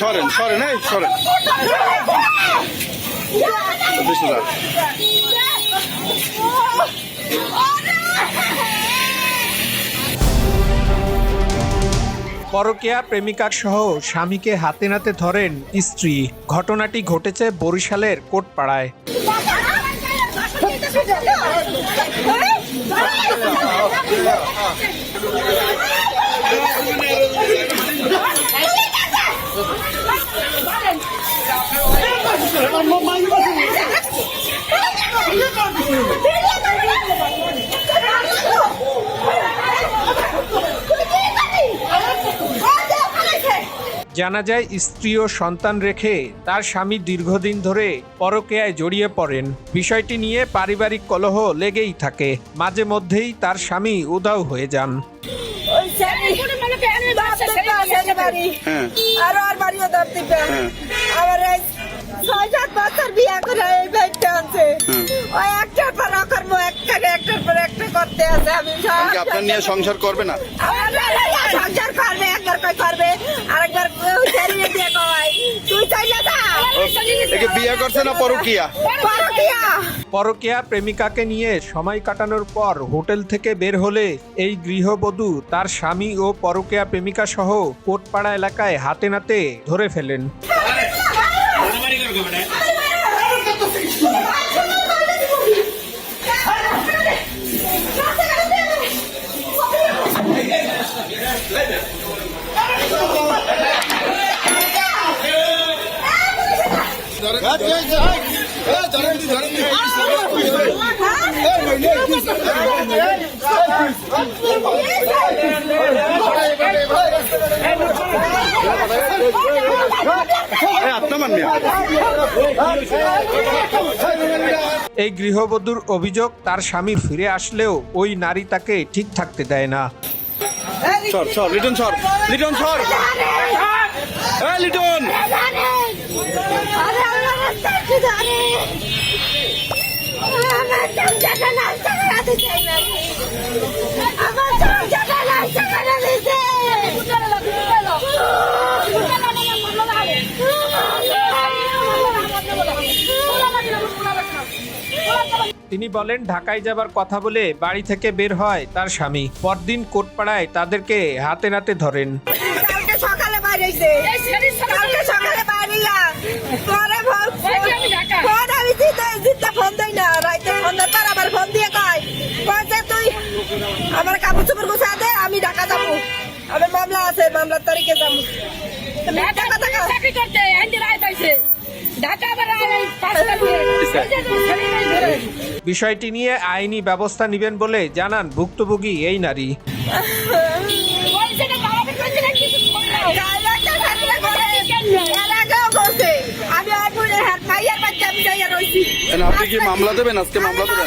সরেন সরেন এই সরেন চব্বিশ হাজার পরকীয়া প্রেমিকার সহ স্বামীকে হাতে নাতে ধরেন স্ত্রী ঘটনাটি ঘটেছে বরিশালের কোটপাড়ায় Get out. জানা যায় স্ত্রী ও সন্তান রেখে তার স্বামী দীর্ঘদিন ধরে পরকেয়ায় জড়িয়ে পড়েন। বিষয়টি নিয়ে পারিবারিক কলহ লেগেই থাকে। মাঝে মধ্যেই তার স্বামী উধাও হয়ে যান। হ্যাঁ। আরও আর বাড়িও দাম হ্যাঁ। আবার ছয় সাত বছর বিয়ে করে এই বেডটা আছে ওই একটার পর অকর্ম একটা একটার পর একটা করতে আছে আমি আপনার নিয়ে সংসার করবে না? সংসার করবে একবার করবে। একে বিয়ে করছে না পরকিয়া পরকিয়া পরকীয়া প্রেমিকাকে নিয়ে সময় কাটানোর পর হোটেল থেকে বের হলে এই গৃহবধূ তার স্বামী ও পরকীয়া প্রেমিকা সহ কোটপাড়া এলাকায় হাতে নাতে ধরে ফেলেন আপনার মানবে এই গৃহবধূর অভিযোগ তার স্বামী ফিরে আসলেও ওই নারী তাকে ঠিক থাকতে দেয় না। সর সর লিটন সর লিটন সর। লিটন তিনি বলেন, ঢাকায় যাবার কথা বলে বাড়ি থেকে বের হয় তার স্বামী। পরদিন কোটপাড়ায় তাদেরকে হাতে নাতে ধরেন। সকালে কালকে সকালে বাইরিয়া আমার কাপড় চোপড় গুছা দে আমি ঢাকা যাব। আমার মামলা আছে মামলার তারিখে যাব। বিষয়টি নিয়ে আইনি ব্যবস্থা নেবেন বলে জানান ভুক্তভোগী এই নারী। আপনি কি মামলা দেবেন? আজকে মামলা দেবেন?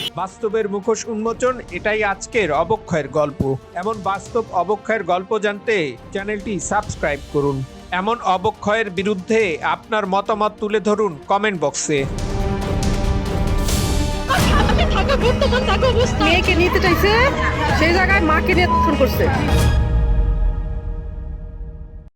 বাস্তবের মুখোশ উন্মোচন, এটাই আজকের অবক্ষয়ের গল্প। এমন বাস্তব অবক্ষয়ের গল্প জানতে চ্যানেলটি সাবস্ক্রাইব করুন। এমন অবক্ষয়ের বিরুদ্ধে আপনার মতামত তুলে ধরুন কমেন্ট বক্সে। মেয়েকে নিতে চাইছে, সেই জায়গায় মাকে নিয়ে ফোন করছে।